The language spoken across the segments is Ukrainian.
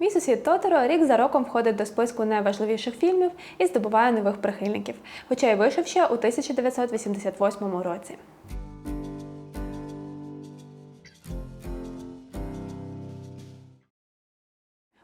Мій сусід Тоторо рік за роком входить до списку найважливіших фільмів і здобуває нових прихильників, хоча й вийшов ще у 1988 році.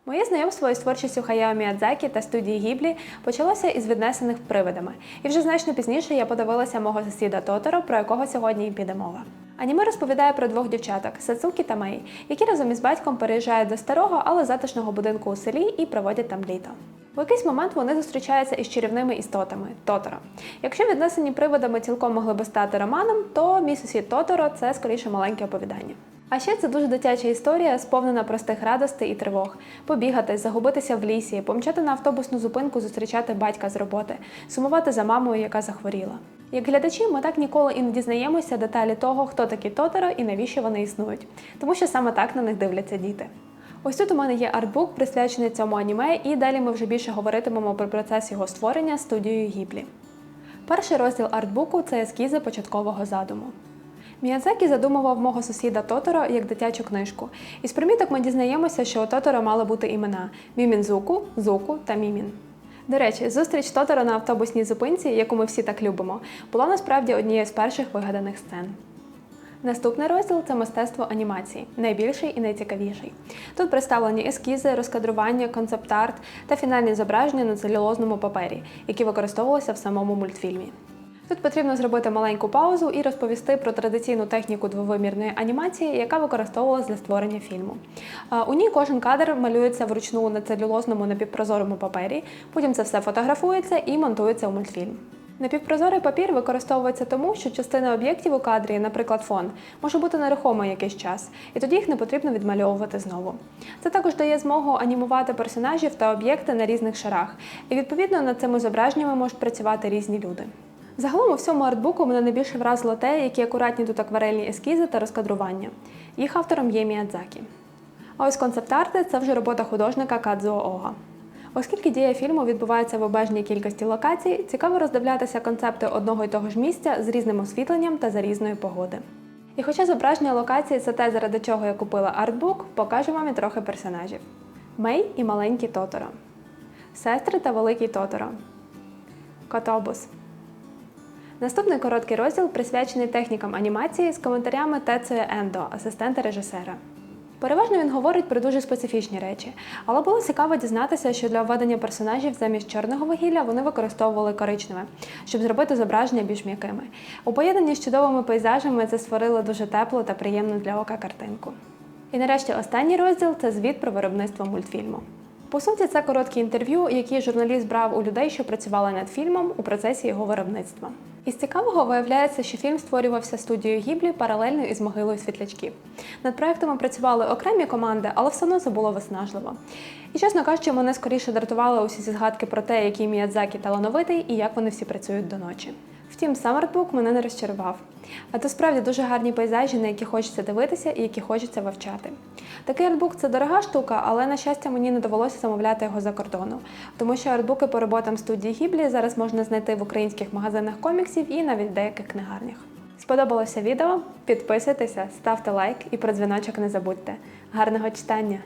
Моє знайомство із творчістю Хаяо Міядзакі та студії Гіблі почалося із віднесених привидами, і вже значно пізніше я подивилася мого сусіда Тоторо, про якого сьогодні і піде мова. Аніме розповідає про двох дівчаток Сацукі та Мей, які разом із батьком переїжджають до старого, але затишного будинку у селі і проводять там літо. В якийсь момент вони зустрічаються із чарівними істотами Тоторо. Якщо віднесені привидами цілком могли би стати романом, то мій сусід Тоторо це скоріше маленьке оповідання. А ще це дуже дитяча історія, сповнена простих радостей і тривог: побігати, загубитися в лісі, помчати на автобусну зупинку, зустрічати батька з роботи, сумувати за мамою, яка захворіла. Як глядачі, ми так ніколи і не дізнаємося деталі того, хто такі Тоторо і навіщо вони існують, тому що саме так на них дивляться діти. Ось тут у мене є артбук, присвячений цьому аніме, і далі ми вже більше говоритимемо про процес його створення студією Гіблі. Перший розділ артбуку це ескізи початкового задуму. Міядзакі задумував мого сусіда Тоторо як дитячу книжку. Із приміток ми дізнаємося, що у Тоторо мали бути імена Мімінзуку, Зуку та Мімін. До речі, зустріч Тотера на автобусній зупинці, яку ми всі так любимо, була насправді однією з перших вигаданих сцен. Наступний розділ це мистецтво анімації, найбільший і найцікавіший. Тут представлені ескізи, розкадрування, концепт-арт та фінальні зображення на целюлозному папері, які використовувалися в самому мультфільмі. Тут потрібно зробити маленьку паузу і розповісти про традиційну техніку двовимірної анімації, яка використовувалась для створення фільму. У ній кожен кадр малюється вручну на целюлозному напівпрозорому папері, потім це все фотографується і монтується у мультфільм. Напівпрозорий папір використовується тому, що частина об'єктів у кадрі, наприклад, фон, може бути нерухома якийсь час, і тоді їх не потрібно відмальовувати знову. Це також дає змогу анімувати персонажів та об'єкти на різних шарах, і відповідно над цими зображеннями можуть працювати різні люди. Загалом у всьому артбуку мене найбільше вразило те, які акуратні тут акварельні ескізи та розкадрування. Їх автором є Міядзакі. А ось концепт-арти це вже робота художника Кадзуо Ога. Оскільки дія фільму відбувається в обмеженій кількості локацій, цікаво роздивлятися концепти одного й того ж місця з різним освітленням та за різної погоди. І хоча зображення локації це те, заради чого я купила артбук, покажу вам і трохи персонажів: Мей і маленький Тоторо, сестри та великий Тоторо, Котобус. Наступний короткий розділ присвячений технікам анімації з коментарями Тецея Ендо, асистента режисера. Переважно він говорить про дуже специфічні речі, але було цікаво дізнатися, що для введення персонажів замість чорного вугілля вони використовували коричневе, щоб зробити зображення більш м'якими. У поєднанні з чудовими пейзажами це створило дуже теплу та приємну для ока картинку. І нарешті останній розділ це звіт про виробництво мультфільму. По суті, це короткі інтерв'ю, які журналіст брав у людей, що працювали над фільмом у процесі його виробництва. Із цікавого виявляється, що фільм створювався студією Гіблі паралельно із могилою світлячків. Над проектами працювали окремі команди, але все одно це було виснажливо. І чесно кажучи, мене скоріше дратували усі ці згадки про те, який Міядзакі талановитий і як вони всі працюють до ночі. Втім, сам артбук мене не розчарував. А то справді дуже гарні пейзажі, на які хочеться дивитися і які хочеться вивчати. Такий артбук це дорога штука, але на щастя мені не довелося замовляти його за кордону, тому що артбуки по роботам студії Гіблі зараз можна знайти в українських магазинах коміксів і навіть в деяких книгарнях. Сподобалося відео? Підписуйтеся, ставте лайк і про дзвіночок не забудьте. Гарного читання!